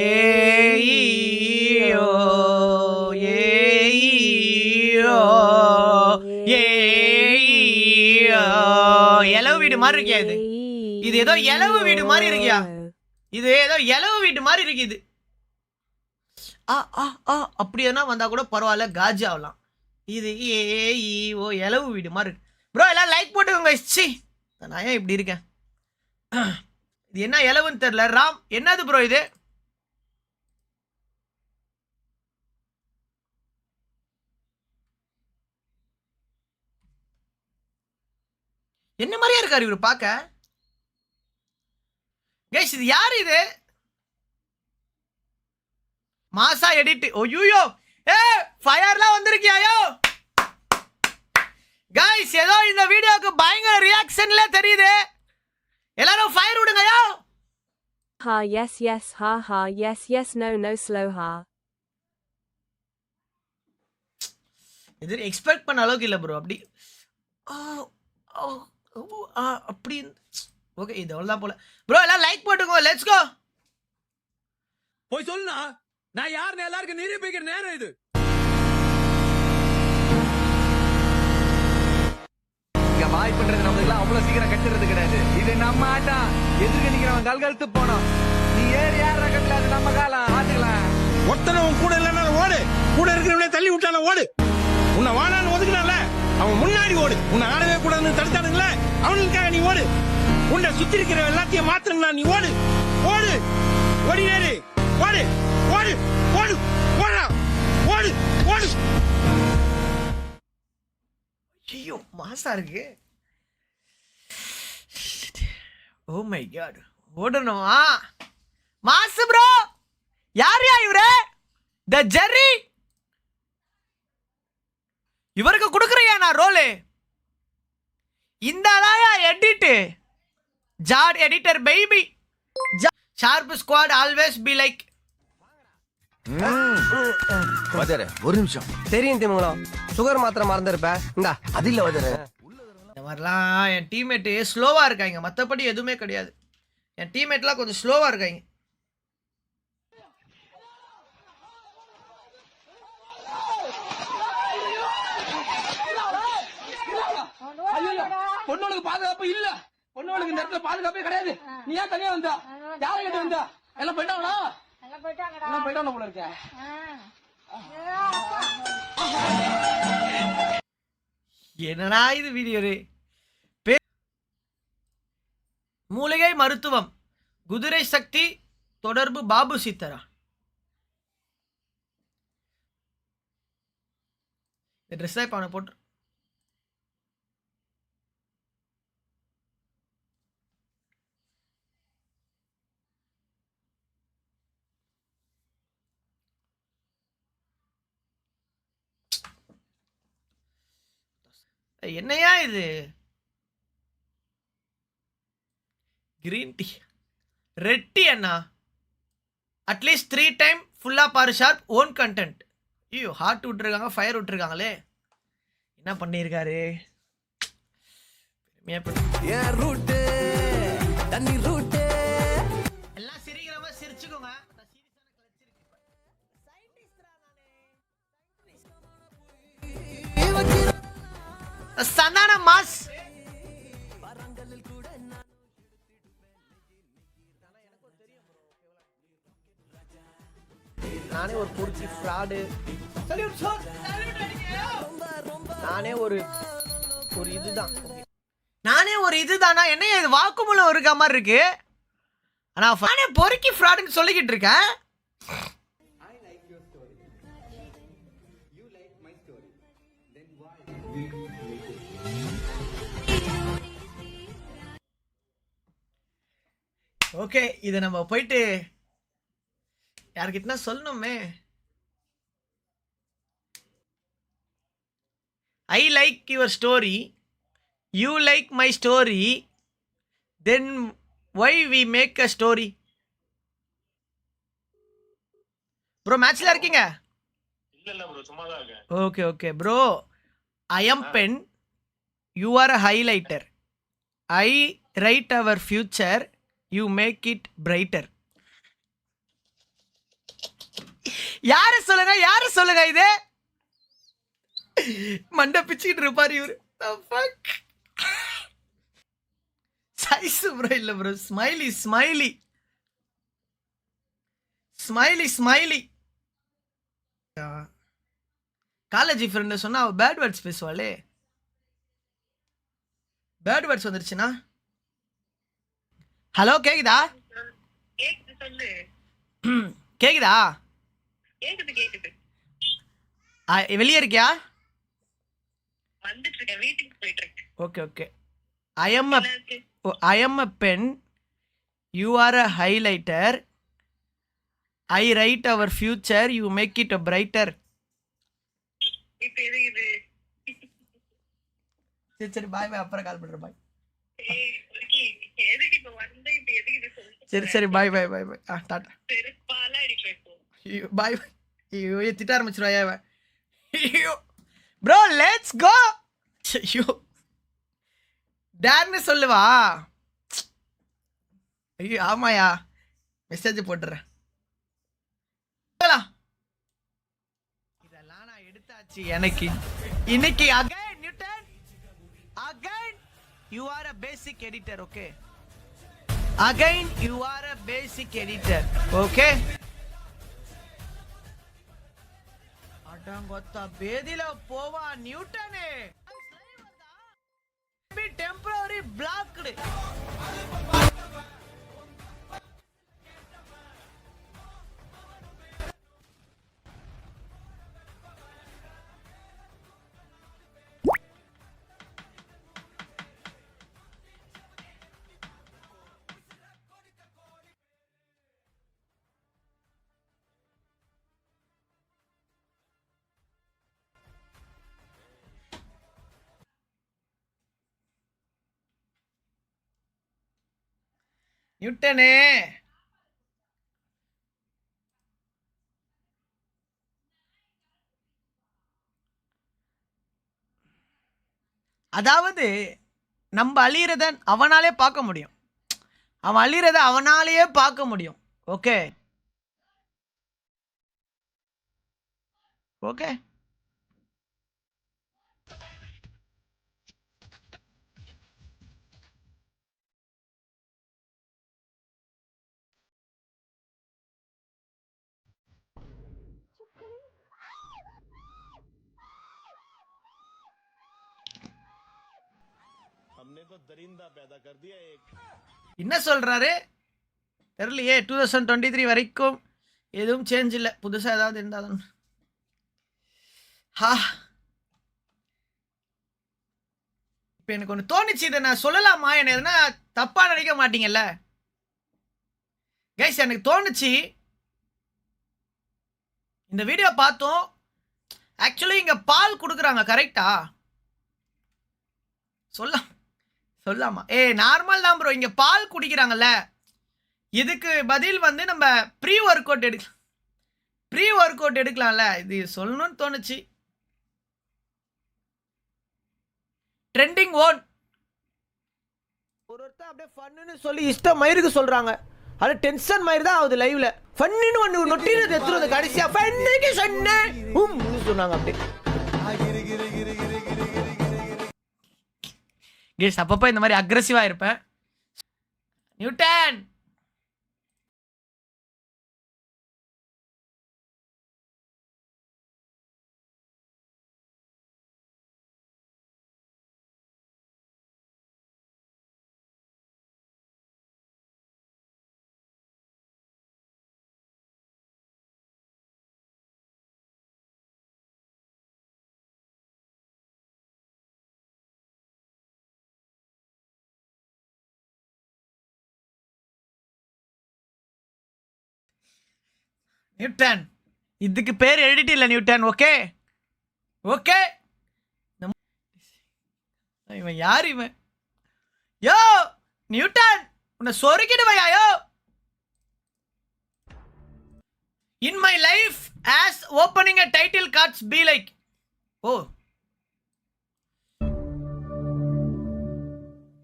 ஏயோ ஏயோ ஏயோ இலவு வீடு மாதிரி இருக்கியா இது? இது ஏதோ இலவு வீடு மாதிரி இருக்கியா? இது ஏதோ இலவு வீடு மாதிரி இருக்கு இது ஆ ஆ ஆ அப்படி எதனா வந்தா கூட பரவாயில்ல காஜி ஆகலாம். இது ஏ ஓ இலவு வீடு மாதிரி இருக்கு. ப்ரோ எல்லாம் லைக் போட்டுக்கோங்க சி நான் ஏன் இப்படி இருக்கேன்? இது என்ன இலவுன்னு தெரியல. ராம் என்னது ப்ரோ இது? என்ன மாதிரியா இருக்காரு இவர் பார்க்க கைஸ் இது யார் இது? மாசா எடிட் ஒய்யோ ஏ ஃபயர்லாம் வந்திருக்கியாயோ கைஸ் ஏதோ இந்த வீடியோக்கு பயங்கர ரியாக்ஷன்ல தெரியுது. எல்லாரும் ஃபயர் விடுங்கயோ Ha yes yes ha ha yes yes no no slow ha. இது எக்ஸ்பெக்ட் பண்ண அளவுக்கு இல்லை ப்ரோ அப்படி ஓ, ஆ, அப்படி ஓகே இது அவ்வளோதான் போல. ப்ரோ எல்லாம் லைக் போட்டுக்கோ லெட்ஸ் கோ போய் சொல்லுனா நான் யாருன்னு எல்லாருக்கும் நிரூபிக்கிற நேரம் இது. வாய் பண்றது நம்மளுக்கு அவ்வளவு சீக்கிரம் கட்டுறது கிடையாது. இது நம்ம ஆட்டம். எதிர்க்க நிக்கிறவன் கல்கழுத்து போனோம் நீ ஏறி ஏற கட்டல அது நம்ம காலம். பாத்துக்கலாம் ஒருத்தனை உன் கூட இல்லைன்னா ஓடு. கூட இருக்கிறவனே தள்ளி விட்டான ஓடு. உன்னை வானான்னு ஒதுக்குனால அவன் முன்னாடி ஓடு. உன்னை ஆடவே கூடாதுன்னு தடுத்தானுங்களே. அவனுக்காக நீ ஓடு. உன்னை சுத்தி இருக்கிற எல்லாத்தையும் மாத்தணும்னா நீ ஓடு. ஓடு. ஓடினேரு ஓடு. ஓடு. ஓடு. ஓடா ஓடு. ஓடு. ஐயோ மாசா இருக்கு. ஓ மை காட் ஓடணும்? ஆ மாசு ப்ரோ யார் யா இவரு? த ஜெர்ரி இவருக்கு கொடுக்குறியா நான் ரோலு? இந்த அதாயா edit Jat editor baby sharp squad always be like வதர ஒரு நிமிஷம். தெரியும் திமுங்கலம் சுகர் மாத்திரை மறந்துருப்ப. இந்தா அது இல்ல வதர. இந்த மாதிரிலாம் என் டீம்மேட்டு ஸ்லோவாக இருக்காங்க. மற்றபடி எதுவுமே கிடையாது. என் டீம்மேட்லாம் கொஞ்சம் ஸ்லோவாக இருக்காங்க. பொண்ணோளுக்கு பாதுகாப்பு இல்ல. பொண்ணோளுக்கு இந்த இடத்துல பாதுகாப்பே கிடையாது. நீ ஏன் தனியா வந்தா? யாரை கிட்ட வந்தா? எல்லாம் போயிட்டாங்களா? எல்லாம் போயிட்டாங்கடா. எல்லாம் போயிட்டாங்க போல இருக்க. என்னடா இது வீடியோ மூலிகை மருத்துவம். குதிரை சக்தி தொடர்பு பாபு சித்தரா. ட்ரெஸ் இப்போ அவனை போட்டு என்னையா இது? கிரீன் டீ ரெட் டீ அண்ணா. அட்லீஸ்ட் த்ரீ டைம் ஃபுல்லாக பாரு ஷார்ப் ஓன் கண்டென்ட் ஐயோ ஹார்ட் விட்டுருக்காங்க ஃபயர் விட்டுருக்காங்களே. என்ன பண்ணியிருக்காரு பெருமையாக பண்ணி- சந்தான மாஸ். நானே ஒரு பொறுக்கி ஃப்ராடு நானே ஒரு ஒரு இதுதான். நானே ஒரு இதுதானா? என்ன இது வாக்குமூலம் இருக்க மாதிரி இருக்கு. ஆனா நானே பொறுக்கி ஃப்ராடுன்னு சொல்லிக்கிட்டு இருக்கேன். ஓகே இதை நம்ம போயிட்டு யார்கிட்டனா சொல்லணுமே. I like your story you like my story then why we make a story bro மேட்ச்ல இருக்கீங்க? Okay okay bro I am pen you are a highlighter I write our future you make it brighter யாரு சொல்லுங்க? யாரு சொல்லுங்க இது? மண்டை பிச்சுக்கிட்டு இருப்பாரு இவரு. சைஸ் ப்ரோ இல்ல bro smiley smiley smiley smiley college friend சொன்னா அவ பேட் வேர்ட்ஸ் பேசுவாளே. பேட் வேர்ட்ஸ் வந்துருச்சுன்னா? ஹலோ கேக்குதா? கேக்குது வெளியே இருக்கியா? Okay okay I am? I am a pen you are a highlighter I write our future you make it a brighter இப்ப சரி சரி பாய் பாய் அப்புறம் கால் பண்ணுறேன் பாய் சரி சரி பாய் பாய் பாய் பாய் ஆ டாட்டா. பாய் பாய் ஐயோ திட்ட ஆரம்பிச்சிருவாயா இவன்? ஐயோ. ப்ரோ லெட்ஸ் கோ ஐயோ. டேர்னு சொல்லுவா. ஐயோ ஆமாயா மெசேஜ் போட்டுறேன் எனக்கு. இன்னைக்கு again Newton again you are a basic editor okay again you are a basic editor okay அடங்கொத்த பேதில போவா நியூட்டனே. டெம்பரரி பிளாக்டு நியூட்டனே அதாவது நம்ம அழியிறத அவனாலே பார்க்க முடியும். அவன் அழியிறத அவனாலேயே பார்க்க முடியும். ஓகே? ஓகே? என்ன சொல்றாரு தெரியலையே டூ தௌசண்ட் டுவெண்ட்டி த்ரீ வரைக்கும் எதுவும் சேஞ்ச் இல்லை புதுசாக ஏதாவது இருந்தாலும் ஹா இப்போ எனக்கு ஒன்று தோணுச்சு இதை நான் சொல்லலாமா என்ன எதுனா தப்பாக நினைக்க மாட்டீங்கல்ல? கைஸ் எனக்கு தோணுச்சு இந்த வீடியோ பார்த்தோம் ஆக்சுவலி இங்கே பால் கொடுக்குறாங்க கரெக்டா சொல்லலாம் சொல்லாமா? ஏ நார்மல் தான் ப்ரோ இங்கே பால் குடிக்கிறாங்கல்ல. இதுக்கு பதில் வந்து நம்ம ப்ரீ ஒர்க் அவுட் எடுக்கலாம் ப்ரீ ஒர்க் அவுட் எடுக்கலாம்ல. இது சொல்லணும்னு தோணுச்சு. ட்ரெண்டிங் ஓன் ஒரு ஒருத்தர் அப்படியே ஃபன்னுன்னு சொல்லி இஷ்டம் மயிருக்கு சொல்கிறாங்க அது டென்ஷன் மயிர் தான் ஆகுது லைவ்ல ஃபன்னுன்னு ஒன்று நொட்டினது எடுத்துருவது கடைசியாக ஃபன்னுக்கு சொன்னேன். உம் சொன்னாங்க அப்படியே. கேஸ் அப்பப்போ இந்த மாதிரி அக்ரெசிவாக இருப்பேன். Newton Newton. இதுக்கு பேர் எடிட் இல்லை நியூட்டன் ஓகே ஓகே இவன் யார் இவன்? யோ நியூட்டன் உன்னை சொருக்கிடுவையா yo? In my life as opening a title cards be like oh.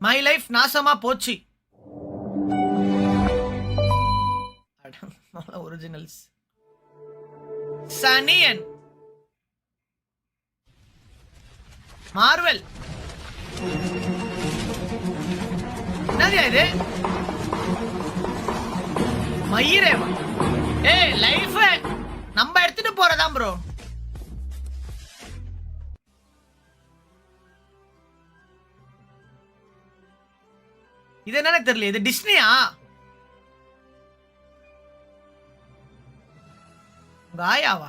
My life நாசமா போச்சு. ஒரிஜினல்ஸ் சனியன். மார்வெல். என்னது இது? மயிரேவா? ஏய் லைஃப் நம்ம எடுத்துட்டு போறதா ப்ரோ இது என்னன்னு தெரியல இது டிஸ்னியா? உங்க ஆயாவா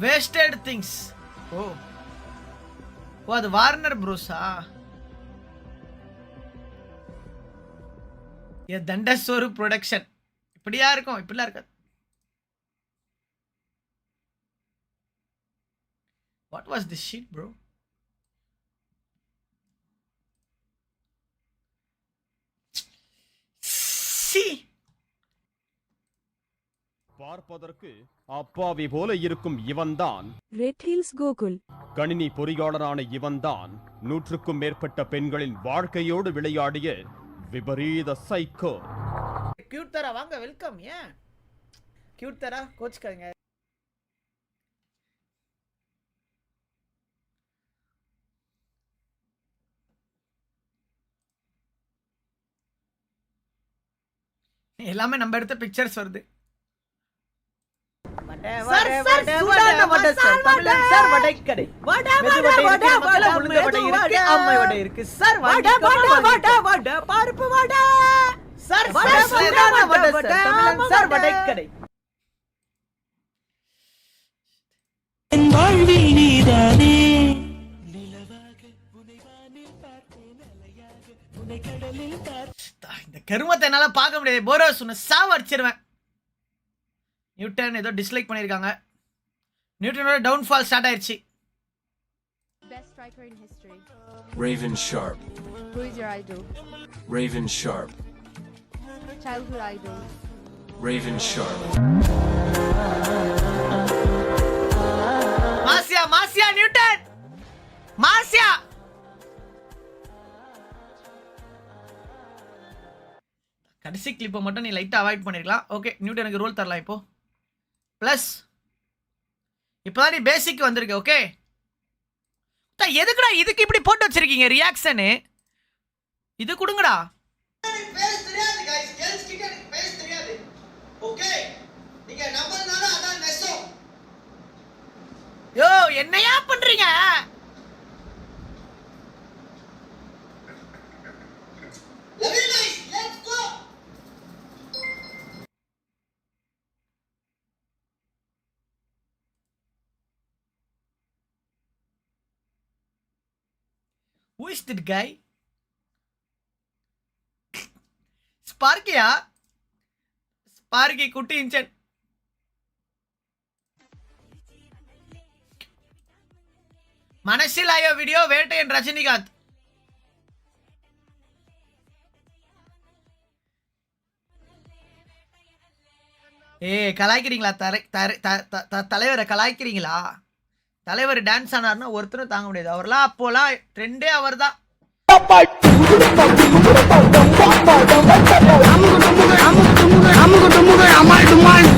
வேஸ்டட் திங்ஸ் ஓ. ஓ அது வார்னர் ப்ரூஸா ஏ தண்டசோறு ப்ரொடக்ஷன் இப்படியா இருக்கும்? இப்படிலாம் இருக்காது. What was this sheet bro C பார்ப்பதற்கு அப்பாவி போல இருக்கும் இவன்தான். Red Hills Google. கணினி பொறியாளரான இவன்தான் நூற்றுக்கும் மேற்பட்ட பெண்களின் வாழ்க்கையோடு விளையாடிய விபரீத சைக்கோ கியூட் தரா வாங்க வெல்கம் ஏன் கியூட் தரா கோச்சுக்காங்க எல்லாமே நம்ம எடுத்த பிக்சர்ஸ் வருது. சார் சார் சூடான வடை சார் தமிழன் சார் வடைக்கடை. வடை வடை வடை வடை உளுந்த வடை இருக்கு அம்மை வடை இருக்கு. சார் வடை வடை வடை வடை பருப்பு வடை. சார் சார் இந்த கருமத்தை என்னால பார்க்க முடியாது. போரோஸ் உன்னை சாவ அடிச்சிருவேன் நியூட்டன் ஏதோ டிஸ்லைக் பண்ணியிருக்காங்க நியூட்டனோட டவுன்ஃபால் ஸ்டார்ட் ஆயிடுச்சு Best striker in history. Raven Sharp. Who is your idol? Raven Sharp. Childhood idol. Raven Sharp. மாசியா மாசியா நியூட்டன் மாசியா கடைசி கிளிப்பை மட்டும் நீ லைட்டாக அவாய்ட் பண்ணிருக்கலாம் ஓகே நியூட்டனுக்கு ரோல் தரலாம் இப்போ ப்ளஸ் இப்போதான் நீ பேசிக் வந்திருக்கு ஓகே எதுக்குடா இதுக்கு இப்படி போட்டு வச்சிருக்கீங்க? ரியாக்ஷனு இது கொடுங்கடா. யோ என்னையா பண்றீங்க? Who is that guy? ஸ்பார்க்கியா ஸ்பார்க்கி குட்டி இன்ச்சன் மனசில் ஆயோ வீடியோ வேட்டையன் ரஜினிகாந்த் ஏ கலாய்க்கிறீங்களா தரை தரை த- த- த- தலைவரை கலாய்க்கிறீங்களா தலைவர் டான்ஸ் ஆனார்னா ஒருத்தரும் தாங்க முடியாது அவர்லாம் அப்போலாம் ட்ரெண்டே அவர் தான் அமுகு டுமுகு அமால் டுமால்